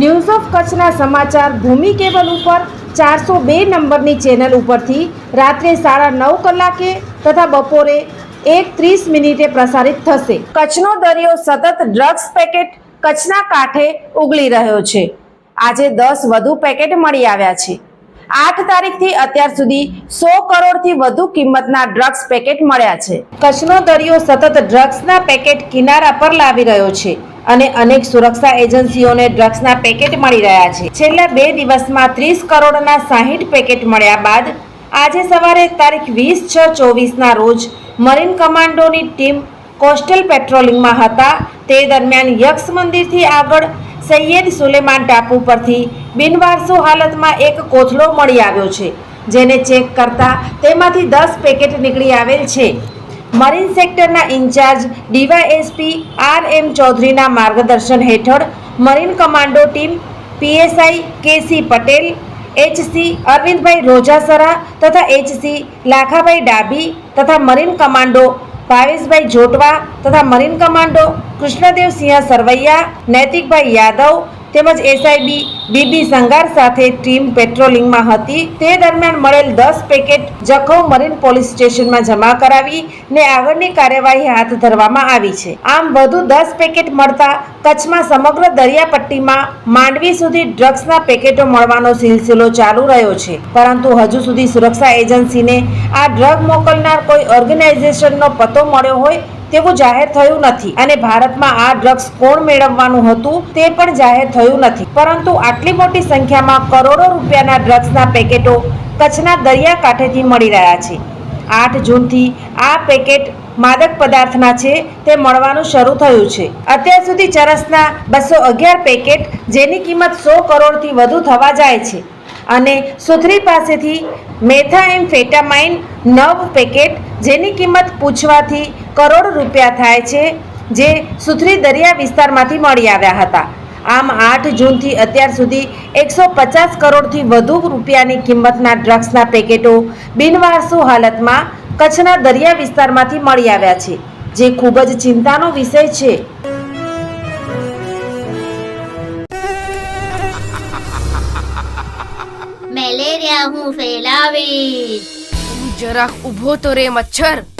news of કચ્છના સમાચાર ભૂમિ cable ઉપર ચારસો બે નંબરની ચેનલ ઉપરથી રાત્રે સાડા નવ કલાકે તથા બપોરે એક ત્રીસ મિનિટે પ્રસારિત થશે. કચ્છનો દરિયો સતત ડ્રગ્સ પેકેટ કચ્છના કાંઠે ઉગલી રહ્યો છે. આજે દસ વધુ પેકેટ મળી આવ્યા છે. આઠ તારીખથી અત્યાર સુધી સો કરોડથી વધુ કિંમતના ડ્રગ્સ પેકેટ મળ્યા છે. કચ્છનો દરિયો સતત ડ્રગ્સના પેકેટ કિનારા પર લાવી રહ્યો છે. અને અનેક સુરક્ષા એજન્સીઓને ડ્રગ્સના પેકેટ મળી રહ્યા છે. છેલ્લા બે દિવસમાં ત્રીસ કરોડના સાહીઠ પેકેટ મળ્યા બાદ આજે સવારે તારીખ વીસ છ ચોવીસના રોજ મરીન કમાન્ડોની ટીમ કોસ્ટલ પેટ્રોલિંગમાં હતા. તે દરમિયાન યક્ષ મંદિરથી આગળ સૈયદ સુલેમાન ટાપુ પરથી બિનવારસુ હાલતમાં એક કોથળો મળી આવ્યો છે, જેને ચેક કરતા તેમાંથી દસ પેકેટ નીકળી આવેલ છે. મરીન સેક્ટરના ઇન્ચાર્જ ડીવાયએસપી આર એમ ચૌધરીના માર્ગદર્શન હેઠળ marine commando team PSI KC Patel, HC Arvindbhai Rojasara તથા એચસી લાખાભાઈ ડાભી તથા મરીન કમાન્ડો ભાવેશભાઈ જોટવા તથા મરીન કમાન્ડો કૃષ્ણદેવ સિંહ સરવૈયા, નૈતિકભાઈ યાદવ તેમજ એસઆઈબી બીબી સંગાર સાથે ટીમ પેટ્રોલિંગમાં હતી. તે દરમિયાન મળેલ દસ પેકેટ જખૌ મરીન પોલીસ સ્ટેશનમાં જમા કરાવી ને આગળની કાર્યવાહી હાથ ધરવામાં આવી છે. આમ વધુ દસ પેકેટ મળતા કચ્છમાં સમગ્ર દરિયાપટ્ટીમાં માંડવી સુધી ડ્રગ્સના પેકેટો મળવાનો સિલસિલો ચાલુ રહ્યો છે. પરંતુ હજુ સુધી સુરક્ષા એજન્સીને આ ડ્રગ મોકલનાર કોઈ ઓર્ગેનાઇઝેશનનો પતો મળ્યો હોય તેવું જાહેર થયું નથી અને ભારતમાં આ ડ્રગ્સ કોણ મેળવવાનું હતું તે પણ જાહેર થયું નથી. પરંતુ આટલી મોટી સંખ્યામાં કરોડો રૂપિયાના ડ્રગ્સના પેકેટો કચ્છના દરિયાકાંઠેથી મળી રહ્યા છે. આઠ જૂનથી આ પેકેટ માદક પદાર્થના છે તે મળવાનું શરૂ થયું છે. અત્યાર સુધી ચરસના બસો અગિયાર પેકેટ જેની કિંમત સો કરોડથી વધુ થવા જાય છે અને સુથરી પાસેથી મેથા એમ ફેટામાઇન નવ પેકેટ જેની કિંમત પૂછવાથી કરોડ રૂપિયા થાય છે જે સુથરી દરિયા વિસ્તારમાંથી મળી આવ્યા હતા. આમ આઠ જૂનથી અત્યાર સુધી એકસો પચાસ કરોડથી વધુ રૂપિયાની કિંમતના ડ્રગ્સના પેકેટો બિનવારસુ હાલતમાં કચ્છના દરિયા વિસ્તારમાંથી મળી આવ્યા છે જે ખૂબ જ ચિંતાનો વિષય છે. મેલેરિયા હું ફેલાવીશ. જરાક ઊભો તો રે મચ્છર.